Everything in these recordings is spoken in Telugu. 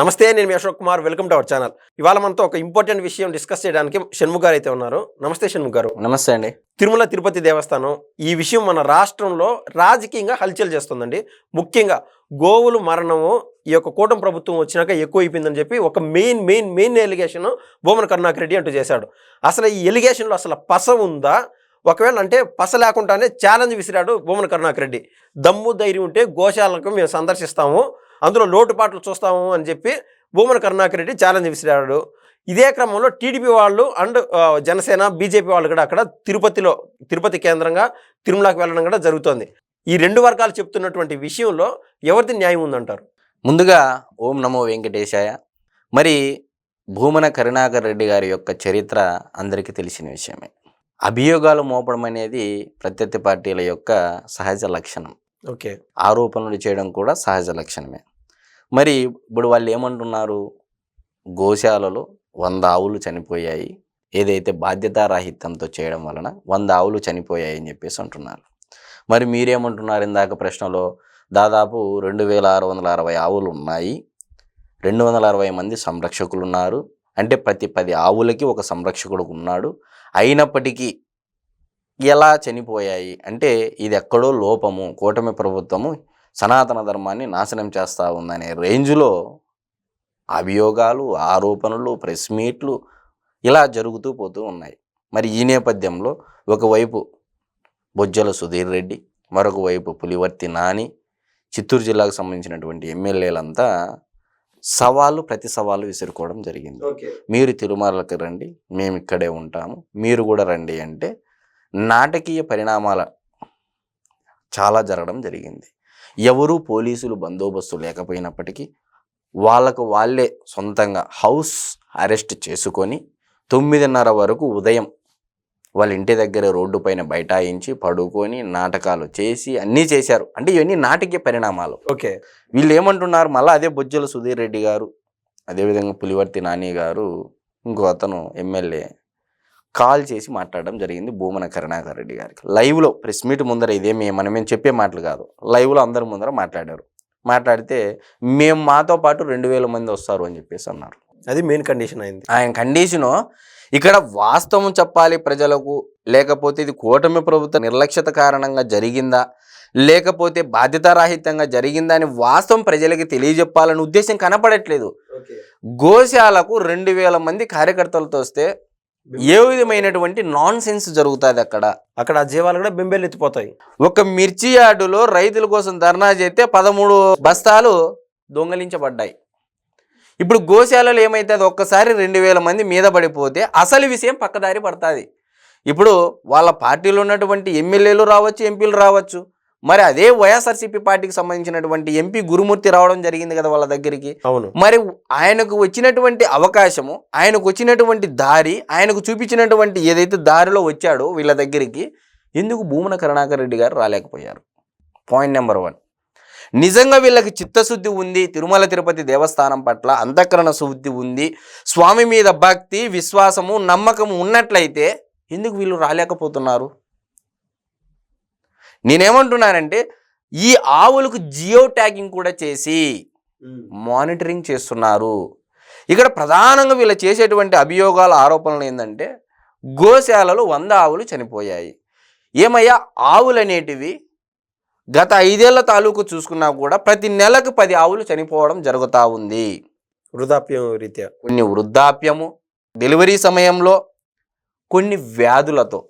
నమస్తే నేను మీ Ashok Kumar. Welcome to our channel. ఇవాళ మనతో ఒక ఇంపార్టెంట్ విషయం డిస్కస్ చేయడానికి షణ్ముఖ్ గారు అయితే ఉన్నారు. నమస్తే షణ్ముఖ్ గారు. నమస్తే అండి. తిరుమల తిరుపతి దేవస్థానం ఈ విషయం మన రాష్ట్రంలో రాజకీయంగా హల్చల్ చేస్తుందండి. ముఖ్యంగా గోవులు మరణము ఈ యొక్క కూటమి ప్రభుత్వం వచ్చినాక ఎక్కువ అయిపోయిందని చెప్పి ఒక main main main allegation Bhumana Karunakar Reddy అంటూ చేశాడు. అసలు ఈ ఎలిగేషన్లో అసలు పస ఉందా? ఒకవేళ అంటే పస లేకుండానే ఛాలెంజ్ విసిరాడు భూమన కరుణాకర్ రెడ్డి. దమ్ము ధైర్యం ఉంటే గోశాలకు మేము సందర్శిస్తాము. అందులో లోటుపాట్లు చూస్తాము అని చెప్పి భూమన కరుణాకర్ రెడ్డి ఛాలెంజ్ విసిరాడు. ఇదే క్రమంలో టీడీపీ వాళ్ళు అండ్ జనసేన బీజేపీ వాళ్ళు కూడా అక్కడ తిరుపతిలో తిరుపతి కేంద్రంగా తిరుమలకి వెళ్ళడం కూడా జరుగుతోంది. ఈ రెండు వర్గాలు చెప్తున్నటువంటి విషయంలో ఎవరిది న్యాయం ఉందంటారు? ముందుగా ఓం నమో వెంకటేశాయ. మరి భూమన కరుణాకర్ రెడ్డి గారి యొక్క చరిత్ర అందరికీ తెలిసిన విషయమే. అభియోగాలు మోపడం అనేది ప్రత్యర్థి పార్టీల యొక్క సహజ లక్షణం. ఓకే. ఆరోపణలు చేయడం కూడా సహజ లక్షణమే. మరి ఇప్పుడు వాళ్ళు ఏమంటున్నారు? గోశాలలో వంద ఆవులు చనిపోయాయి. ఏదైతే బాధ్యతారాహిత్యంతో చేయడం వలన వంద ఆవులు చనిపోయాయి అని చెప్పేసి అంటున్నారు. మరి మీరేమంటున్నారు ఇందాక ప్రశ్నలో? దాదాపు రెండు వేల ఆరు వందల అరవై ఆవులు ఉన్నాయి. రెండు వందల అరవై మంది సంరక్షకులు ఉన్నారు. అంటే ప్రతి పది ఆవులకి ఒక సంరక్షకుడు ఉన్నాడు. అయినప్పటికీ ఎలా చనిపోయాయి? అంటే ఇది ఎక్కడో లోపము కూటమి ప్రభుత్వము సనాతన ధర్మాన్ని నాశనం చేస్తూ ఉందనే రేంజ్లో అభియోగాలు ఆరోపణలు ప్రెస్ మీట్లు ఇలా జరుగుతూ పోతూ ఉన్నాయి. మరి ఈ నేపథ్యంలో ఒకవైపు బొజ్జల సుధీర్ రెడ్డి మరొక వైపు పులివర్తి నాని చిత్తూరు జిల్లాకు సంబంధించినటువంటి ఎమ్మెల్యేలంతా సవాళ్ళు ప్రతి సవాళ్ళు విసురుకోవడం జరిగింది. మీరు తిరుమలకి రండి మేము ఇక్కడే ఉంటాము మీరు కూడా రండి అంటే నాటకీయ పరిణామాల చాలా జరగడం జరిగింది. ఎవరు పోలీసులు బందోబస్తు లేకపోయినప్పటికీ వాళ్ళకు వాళ్ళే సొంతంగా హౌస్ అరెస్ట్ చేసుకొని తొమ్మిదిన్నర వరకు ఉదయం వాళ్ళ ఇంటి దగ్గర రోడ్డు పైన బైఠాయించి పడుకొని నాటకాలు చేసి అన్నీ చేశారు. అంటే ఇవన్నీ నాటకీయ పరిణామాలు. ఓకే. వీళ్ళు ఏమంటున్నారు? మళ్ళీ అదే బొజ్జల సుధీర్ రెడ్డి గారు అదేవిధంగా పులివర్తి నాని గారు ఇంకో అతను ఎమ్మెల్యే కాల్ చేసి మాట్లాడడం జరిగింది భూమన కరుణాకర్ రెడ్డి గారికి. లైవ్లో ప్రెస్ మీట్ ముందర ఇదేమి మనమేం చెప్పే మాటలు కాదు. లైవ్లో అందరి ముందర మాట్లాడారు. మాట్లాడితే మేము మాతో పాటు రెండు వేల మంది వస్తారు అని చెప్పేసి అన్నారు. అది మెయిన్ కండిషన్ అయింది. ఆయన కండిషను ఇక్కడ వాస్తవం చెప్పాలి ప్రజలకు. లేకపోతే ఇది కూటమి ప్రభుత్వ నిర్లక్ష్యత కారణంగా జరిగిందా? లేకపోతే బాధ్యతారాహిత్యంగా జరిగిందా అని వాస్తవం ప్రజలకి తెలియజెప్పాలనే ఉద్దేశం కనపడట్లేదు. గోశాలకు రెండు వేల మంది కార్యకర్తలతో వస్తే ఏ విధమైనటువంటి నాన్ సెన్స్ జరుగుతుంది అక్కడ? అక్కడ ఆ జీవాలు కూడా బెంబేలు ఎత్తిపోతాయి ఒక మిర్చి యార్డులో రైతుల కోసం ధర్నా చేస్తే పదమూడు బస్తాలు దొంగలించబడ్డాయి. ఇప్పుడు గోశాలలో ఏమైతుంది? ఒక్కసారి రెండు వేల మంది మీద పడిపోతే అసలు విషయం పక్కదారి పడుతుంది. ఇప్పుడు వాళ్ళ పార్టీలో ఉన్నటువంటి ఎమ్మెల్యేలు రావచ్చు ఎంపీలు రావచ్చు. మరి అదే వైఎస్ఆర్సీపీ పార్టీకి సంబంధించినటువంటి ఎంపీ గురుమూర్తి రావడం జరిగింది కదా వాళ్ళ దగ్గరికి. అవును. మరి ఆయనకు వచ్చినటువంటి అవకాశము ఆయనకు వచ్చినటువంటి దారి ఆయనకు చూపించినటువంటి ఏదైతే దారిలో వచ్చాడో వీళ్ళ దగ్గరికి ఎందుకు భూమన కరుణాకర్ రెడ్డి గారు రాలేకపోయారు? పాయింట్ నెంబర్ వన్ నిజంగా వీళ్ళకి చిత్తశుద్ధి ఉంది తిరుమల తిరుపతి దేవస్థానం పట్ల అంతఃకరణ శుద్ధి ఉంది స్వామి మీద భక్తి విశ్వాసము నమ్మకము ఉన్నట్లయితే ఎందుకు వీళ్ళు రాలేకపోతున్నారు? నేనేమంటున్నానంటే ఈ ఆవులకు జియో ట్యాగింగ్ కూడా చేసి మానిటరింగ్ చేస్తున్నారు. ఇక్కడ ప్రధానంగా వీళ్ళు చేసేటువంటి అభియోగాల ఆరోపణలు ఏంటంటే గోశాలలో వంద ఆవులు చనిపోయాయి. ఏమయ్యా ఆవులు అనేటివి గత ఐదేళ్ళ తాలూకు చూసుకున్నా కూడా ప్రతి నెలకు పది ఆవులు చనిపోవడం జరుగుతూ ఉంది. వృధాప్యం రీత్యా? కొన్ని వృద్ధాప్యము డెలివరీ సమయంలో కొన్ని వ్యాధులతో.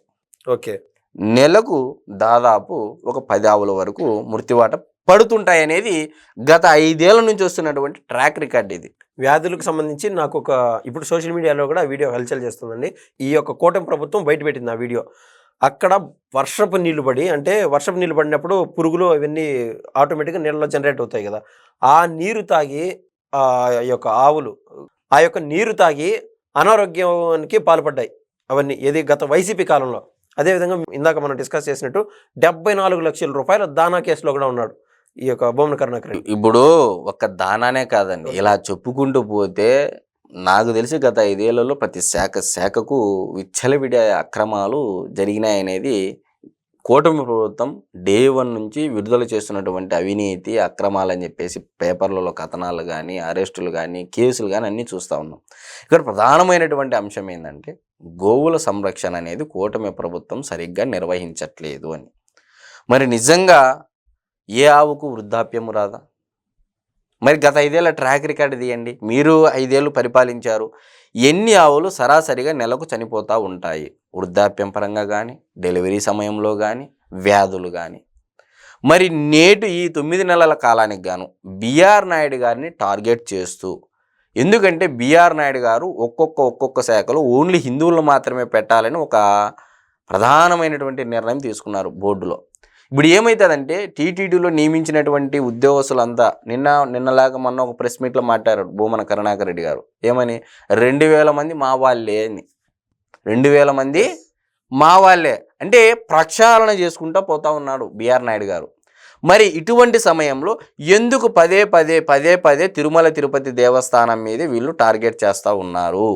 ఓకే. నెలకు దాదాపు ఒక పది ఆవుల వరకు మృత్యువాట పడుతుంటాయనేది గత ఐదేళ్ళ నుంచి వస్తున్నటువంటి ట్రాక్ రికార్డ్ ఇది. వ్యాధులకు సంబంధించి నాకు ఒక ఇప్పుడు సోషల్ మీడియాలో కూడా వీడియో హల్చల్ చేస్తుందండి. ఈ యొక్క కూటమి ప్రభుత్వం బయటపెట్టింది ఆ వీడియో. అక్కడ వర్షపు నీళ్ళు పడి అంటే వర్షపు నీళ్ళు పడినప్పుడు పురుగులు అవన్నీ ఆటోమేటిక్గా నీళ్ళలో జనరేట్ అవుతాయి కదా. ఆ నీరు తాగి ఆ యొక్క ఆవులు ఆ యొక్క నీరు తాగి అనారోగ్యానికి పాల్పడ్డాయి అవన్నీ. ఏది గత వైసీపీ కాలంలో. అదేవిధంగా ఇందాక మనం డిస్కస్ చేసినట్టు డెబ్బై నాలుగు లక్షల రూపాయల దానా కేసులో కూడా ఉన్నాడు ఈ యొక్క భూమన కరుణాకర్ ఇప్పుడు ఒక్క దానానే కాదండి. ఇలా చెప్పుకుంటూ పోతే నాకు తెలిసి గత ఐదేళ్ళలో ప్రతి శాఖ శాఖకు విచ్చలవిడి అక్రమాలు జరిగినాయి అనేది కూటమి ప్రభుత్వం డే వన్ నుంచి విడుదల చేస్తున్నటువంటి అవినీతి అక్రమాలని చెప్పేసి పేపర్లలో కథనాలు కానీ అరెస్టులు కానీ కేసులు కానీ అన్నీ చూస్తూ ఉన్నాం. ఇక్కడ ప్రధానమైనటువంటి అంశం ఏంటంటే గోవుల సంరక్షణ అనేది కూటమి ప్రభుత్వం సరిగ్గా నిర్వహించట్లేదు అని. మరి నిజంగా ఏ ఆవుకు వృద్ధాప్యము రాదా? మరి గత ఐదేళ్ళ ట్రాక్ రికార్డు తీయండి. మీరు ఐదేళ్ళు పరిపాలించారు. ఎన్ని ఆవులు సరాసరిగా నెలకు చనిపోతూ ఉంటాయి? వృద్ధాప్యం పరంగా కానీ డెలివరీ సమయంలో కానీ వ్యాధులు కానీ మరి నేటు ఈ తొమ్మిది నెలల కాలానికి గాను బీఆర్ నాయుడు గారిని టార్గెట్ చేస్తూ ఎందుకంటే బీఆర్ నాయుడు గారు ఒక్కొక్క ఒక్కొక్క శాఖలో ఓన్లీ హిందువులను మాత్రమే పెట్టాలని ఒక ప్రధానమైనటువంటి నిర్ణయం తీసుకున్నారు బోర్డులో. ఇప్పుడు ఏమవుతుందంటే టీటీడీలో నియమించినటువంటి ఉద్యోగస్తులంతా నిన్న నిన్నలాగా మొన్న ఒక ప్రెస్ మీట్లో మాట్లాడారు భూమన కరుణాకర్ రెడ్డి గారు. ఏమని? రెండు వేల మంది మా వాళ్ళే అని. రెండు వేల మంది మా వాళ్ళే. అంటే ప్రక్షాళన చేసుకుంటా పోతా ఉన్నాడు బీఆర్ నాయుడు గారు. మరి ఇటువంటి సమయంలో ఎందుకు పదే పదే పదే పదే తిరుమల తిరుపతి దేవస్థానం మీద వీళ్ళు టార్గెట్ చేస్తూ ఉన్నారు?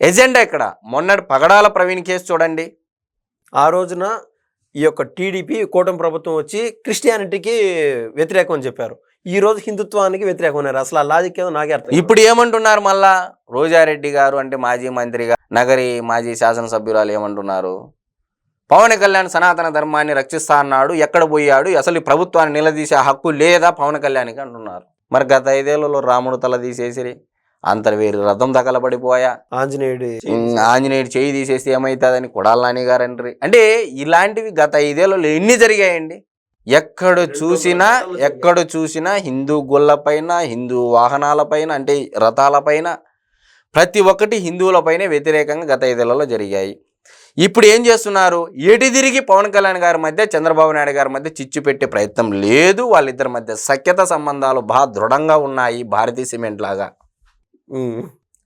ఎజెండా ఇక్కడ మొన్నటి పగడాల ప్రవీణ్ కేసు చూడండి. ఆ రోజున ఈ యొక్క టీడీపీ కూటమి ప్రభుత్వం వచ్చి క్రిస్టియానిటీకి వ్యతిరేకం అని చెప్పారు. ఈ రోజు హిందుత్వానికి వ్యతిరేకం అన్నారు. అసలు ఆ లాజిక్ ఏదో నాకే అర్థం ఇప్పుడు ఏమంటున్నారు మళ్ళా? రోజారెడ్డి గారు అంటే మాజీ మంత్రిగా నగరి మాజీ శాసనసభ్యురాలు ఏమంటున్నారు? పవన్ కళ్యాణ్ సనాతన ధర్మాన్ని రక్షిస్తా అన్నాడు. ఎక్కడ పోయాడు? అసలు ఈ ప్రభుత్వాన్ని నిలదీసే హక్కు లేదా? పవన్ కళ్యాణ్కి అంటున్నారు. మరి గత ఐదేళ్ళలో రాముడు తల తీసేసిరి. అంతర్వేరు రథం తగలబడిపోయా. ఆంజనేయుడు ఆంజనేయుడు చేయి తీసేస్తే ఏమవుతుందని కొడాల నాని గారు అంటారు అంటే ఇలాంటివి గత ఐదేళ్ళలో ఎన్ని జరిగాయండి? ఎక్కడ చూసినా ఎక్కడ చూసినా హిందూ గుళ్ళపైన హిందూ వాహనాలపైన అంటే రథాలపైన ప్రతి ఒక్కటి హిందువులపైనే వ్యతిరేకంగా గత ఐదేళ్ళలో జరిగాయి. ఇప్పుడు ఏం చేస్తున్నారు? ఎటు తిరిగి పవన్ కళ్యాణ్ గారి మధ్య చంద్రబాబు నాయుడు గారి మధ్య చిచ్చు పెట్టే ప్రయత్నం లేదు. వాళ్ళిద్దరి మధ్య సఖ్యత సంబంధాలు బాగా దృఢంగా ఉన్నాయి. భారతీయ సిమెంట్ లాగా.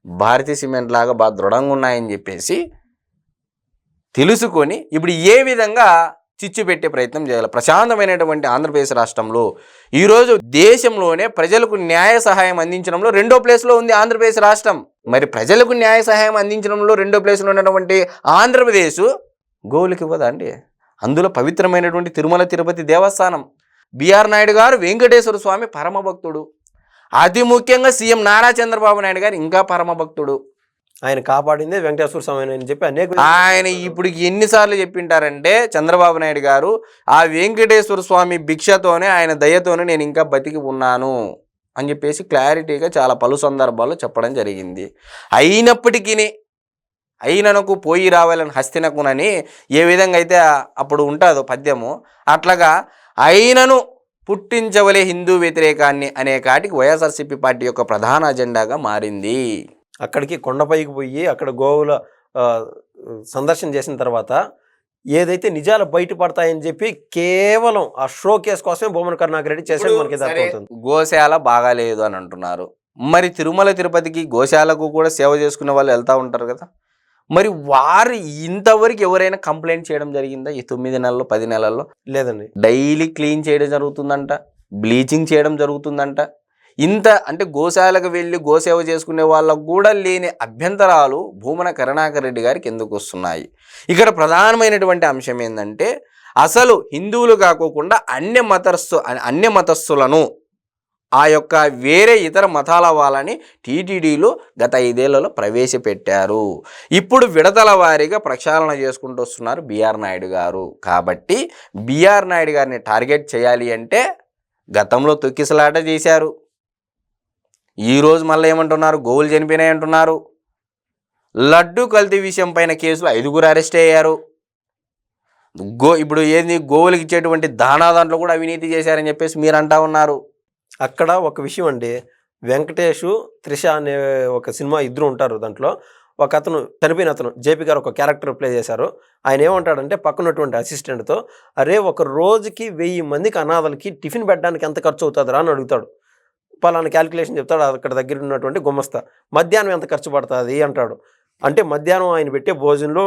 భారతీయ సిమెంట్ లాగా బాగా దృఢంగా ఉన్నాయని చెప్పేసి తెలుసుకొని ఇప్పుడు ఏ విధంగా చిచ్చు పెట్టే ప్రయత్నం చేయాలి. ప్రశాంతమైనటువంటి ఆంధ్రప్రదేశ్ రాష్ట్రంలో ఈరోజు దేశంలోనే ప్రజలకు న్యాయ సహాయం అందించడంలో రెండో ప్లేస్లో ఉంది ఆంధ్రప్రదేశ్ రాష్ట్రం. మరి ప్రజలకు న్యాయ సహాయం అందించడంలో రెండో ప్లేస్లో ఉన్నటువంటి ఆంధ్రప్రదేశ్ గోవులకి ఇవ్వదా అండి? అందులో పవిత్రమైనటువంటి తిరుమల తిరుపతి దేవస్థానం. బిఆర్ నాయుడు గారు వెంకటేశ్వర స్వామి పరమభక్తుడు. అతి ముఖ్యంగా సీఎం నారా చంద్రబాబు నాయుడు గారు ఇంకా పరమభక్తుడు. ఆయన కాపాడిందే వెంకటేశ్వర స్వామి అని చెప్పి అనేక ఆయన ఇప్పుడు ఎన్నిసార్లు చెప్పింటారంటే చంద్రబాబు నాయుడు గారు ఆ వెంకటేశ్వర స్వామి భిక్షతోనే ఆయన దయతోనే నేను ఇంకా బతికి ఉన్నాను అని చెప్పేసి క్లారిటీగా చాలా పలు సందర్భాల్లో చెప్పడం జరిగింది. అయినప్పటికీ అయిననకు పోయి రావాలని హస్తినకునని ఏ విధంగా అయితే అప్పుడు ఉంటుందో పద్యము అట్లాగా అయినను పుట్టించవలే హిందూ వ్యతిరేకాన్ని అనే కాటికి వైఎస్ఆర్సీపీ పార్టీ యొక్క ప్రధాన అజెండాగా మారింది. అక్కడికి కొండపైకి పోయి అక్కడ గోవుల సందర్శన చేసిన తర్వాత ఏదైతే నిజాలు బయటపడతాయని చెప్పి కేవలం ఆ షో కేసు కోసమే బొమ్మన కరుణాకర్ రెడ్డి చేసేది మనకి గోశాల బాగాలేదు అని అంటున్నారు. మరి తిరుమల తిరుపతికి గోశాలకు కూడా సేవ చేసుకునే వాళ్ళు వెళ్తూ ఉంటారు కదా. మరి వారు ఇంతవరకు ఎవరైనా కంప్లైంట్ చేయడం జరిగిందా ఈ తొమ్మిది నెలల్లో పది నెలల్లో? లేదండి. డైలీ క్లీన్ చేయడం జరుగుతుందంట బ్లీచింగ్ చేయడం జరుగుతుందంట ఇంత అంటే గోశాలకు వెళ్ళి గోసేవ చేసుకునే వాళ్ళకు కూడా లేని అభ్యంతరాలు భూమన కరుణాకర్ రెడ్డి గారికి ఎందుకు వస్తున్నాయి? ఇక్కడ ప్రధానమైనటువంటి అంశం ఏంటంటే అసలు హిందువులు కాకోకుండా అన్య మతస్థు అన్య మతస్థులను ఆ యొక్క వేరే ఇతర మతాల వాళ్ళని టీటీడీలో గత ఐదేళ్ళలో ప్రవేశపెట్టారు. ఇప్పుడు విడతల వారీగా ప్రక్షాళన చేసుకుంటూ వస్తున్నారు బీఆర్ నాయుడు గారు. కాబట్టి బీఆర్ నాయుడు గారిని టార్గెట్ చేయాలి అంటే గతంలో తొక్కిసలాట చేశారు. ఈరోజు మళ్ళీ ఏమంటున్నారు? గోవులు చనిపోయినాయి అంటున్నారు. లడ్డు కల్తీ విషయం పైన కేసులో ఐదుగురు అరెస్ట్ అయ్యారు. గో ఇప్పుడు ఏంది? గోవులకు ఇచ్చేటువంటి దానా దాంట్లో కూడా అవినీతి చేశారని చెప్పేసి మీరు అంటా ఉన్నారు. అక్కడ ఒక విషయం అండి. వెంకటేష్ త్రిష అనే ఒక సినిమా ఇద్దరు ఉంటారు దాంట్లో. ఒక అతను చనిపోయిన అతను జేపీ గారు ఒక క్యారెక్టర్ ప్లే చేశారు. ఆయన ఏమంటాడంటే పక్కనటువంటి అసిస్టెంట్తో అరే ఒక రోజుకి వెయ్యి మందికి అనాథలకి టిఫిన్ పెట్టడానికి ఎంత ఖర్చు అవుతుందిరా? అని అడుగుతాడు. పలానా క్యాలిక్యులేషన్ చెప్తాడు అక్కడ దగ్గర ఉన్నటువంటి గుమస్తా. మధ్యాహ్నం ఎంత ఖర్చు పడుతుంది అంటాడు. అంటే మధ్యాహ్నం ఆయన పెట్టే భోజనంలో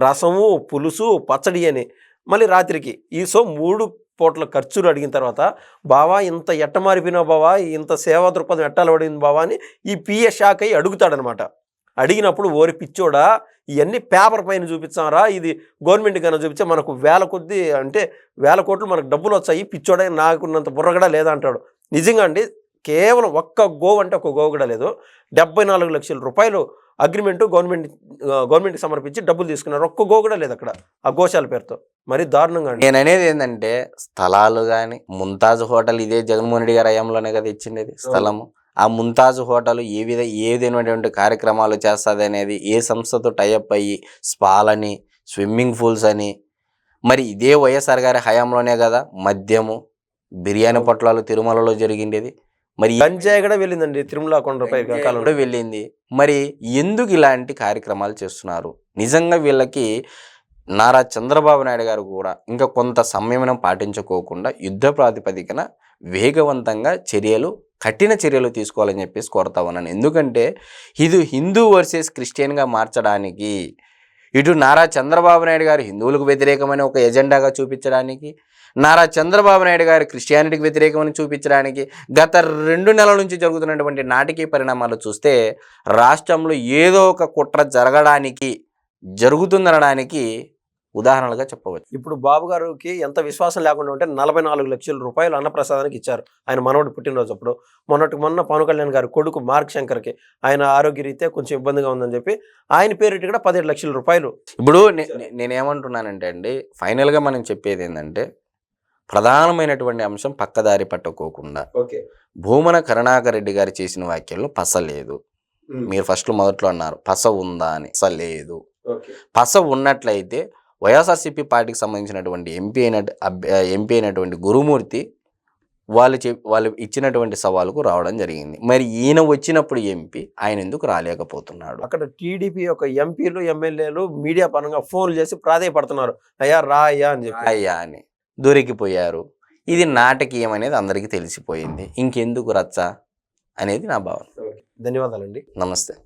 రసము పులుసు పచ్చడి అని. మళ్ళీ రాత్రికి ఈ సో మూడు పూట్ల ఖర్చులు అడిగిన తర్వాత బావా ఇంత ఎట్ట మారిపోయినావు బావా? ఇంత సేవా దృక్పథం ఎట్టాలు పడింది బావా? అని ఈ పిఎస్ షాక్ అయ్యి అడుగుతాడనమాట. అడిగినప్పుడు ఓరి పిచ్చోడా ఇవన్నీ పేపర్ పైన చూపించారా ఇది గవర్నమెంట్ కన్నా చూపించే మనకు వేల కొద్ది అంటే వేల కోట్లు మనకు డబ్బులు వచ్చాయి పిచ్చోడా నాకున్నంత బుర్రగడా కూడా లేదంటాడు నిజంగా అండి కేవలం ఒక్క గోవు అంటే ఒక గోవు కూడా లేదు. డెబ్బై నాలుగు లక్షల రూపాయలు అగ్రిమెంట్ గవర్నమెంట్ గవర్నమెంట్కి సమర్పించి డబ్బులు తీసుకున్నారు. ఒక్క గోవు కూడా లేదు అక్కడ ఆ గోశాల పేరుతో. మరి దారుణంగా నేను అనేది ఏంటంటే స్థలాలు కానీ ముంతాజ్ హోటల్ ఇదే జగన్మోహన్ రెడ్డి గారి హయాంలోనే కదా ఇచ్చిండేది స్థలము. ఆ ముంతాజ్ హోటల్ ఏ విధ ఏ విధమైనటువంటి కార్యక్రమాలు చేస్తుంది అనేది ఏ సంస్థతో టైఅప్ అయ్యి స్పాలని స్విమ్మింగ్ పూల్స్ అని మరి ఇదే వైఎస్ఆర్ గారి హయాంలోనే కదా మద్యము బిర్యానీ పొట్లాలు తిరుమలలో జరిగిండేది. మరి గంజాయి కూడా వెళ్ళిందండి తిరుమల కొండపై కూడా వెళ్ళింది. మరి ఎందుకు ఇలాంటి కార్యక్రమాలు చేస్తున్నారు? నిజంగా వీళ్ళకి నారా చంద్రబాబు నాయుడు గారు కూడా ఇంకా కొంత సంయమనం పాటించుకోకుండా యుద్ధ ప్రాతిపదికన వేగవంతంగా చర్యలు కఠిన చర్యలు తీసుకోవాలని చెప్పేసి కోరుతా ఉన్నాను. ఎందుకంటే ఇది హిందూ వర్సెస్ క్రిస్టియన్గా మార్చడానికి ఇటు నారా చంద్రబాబు నాయుడు గారు హిందువులకు వ్యతిరేకమైన ఒక ఎజెండాగా చూపించడానికి నారా చంద్రబాబు నాయుడు గారు క్రిస్టియానిటీకి వ్యతిరేకమని చూపించడానికి గత రెండు నెలల నుంచి జరుగుతున్నటువంటి నాటకీయ పరిణామాలు చూస్తే రాష్ట్రంలో ఏదో ఒక కుట్ర జరగడానికి జరుగుతుందనడానికి ఉదాహరణలుగా చెప్పవచ్చు. ఇప్పుడు బాబు గారికి ఎంత విశ్వాసం లేకుండా ఉంటే నలభై నాలుగు లక్షల రూపాయలు అన్నప్రసాదానికి ఇచ్చారు. ఆయన మనవడు పుట్టినరోజు అప్పుడు. మొన్నటి మొన్న పవన్ కళ్యాణ్ గారి కొడుకు మార్క్ శంకర్కి ఆయన ఆరోగ్య రీత్యా కొంచెం ఇబ్బందిగా ఉందని చెప్పి ఆయన పేరిటి కూడా పదిహేడు లక్షల రూపాయలు ఇప్పుడు నేనేమంటున్నానంటే అండి ఫైనల్గా మనం చెప్పేది ఏంటంటే ప్రధానమైనటువంటి అంశం పక్కదారి పట్టుకోకుండా. ఓకే. భూమన కరుణాకర్ రెడ్డి గారు చేసిన వ్యాఖ్యల్లో పస లేదు. మీరు ఫస్ట్ మొదట్లో అన్నారు పస ఉందా అని. పస లేదు. పస ఉన్నట్లయితే వైఎస్ఆర్సీపీ పార్టీకి సంబంధించినటువంటి ఎంపీ అయిన ఎంపీ అయినటువంటి గురుమూర్తి వాళ్ళు చె వాళ్ళు ఇచ్చినటువంటి సవాలుకు రావడం జరిగింది. మరి ఈయన వచ్చినప్పుడు ఎంపీ ఆయన ఎందుకు రాలేకపోతున్నాడు? అక్కడ టీడీపీ యొక్క ఎంపీలు ఎమ్మెల్యేలు మీడియా పరంగా ఫోన్లు చేసి ప్రాధాయపడుతున్నారు. అయ్యా రా అయ్యా అని చెప్పి. అయ్యా అని. దొరికిపోయారు. ఇది నాటకీయం అనేది అందరికీ తెలిసిపోయింది. ఇంకెందుకు రచ్చ? అనేది నా భావన. ధన్యవాదాలండి. నమస్తే.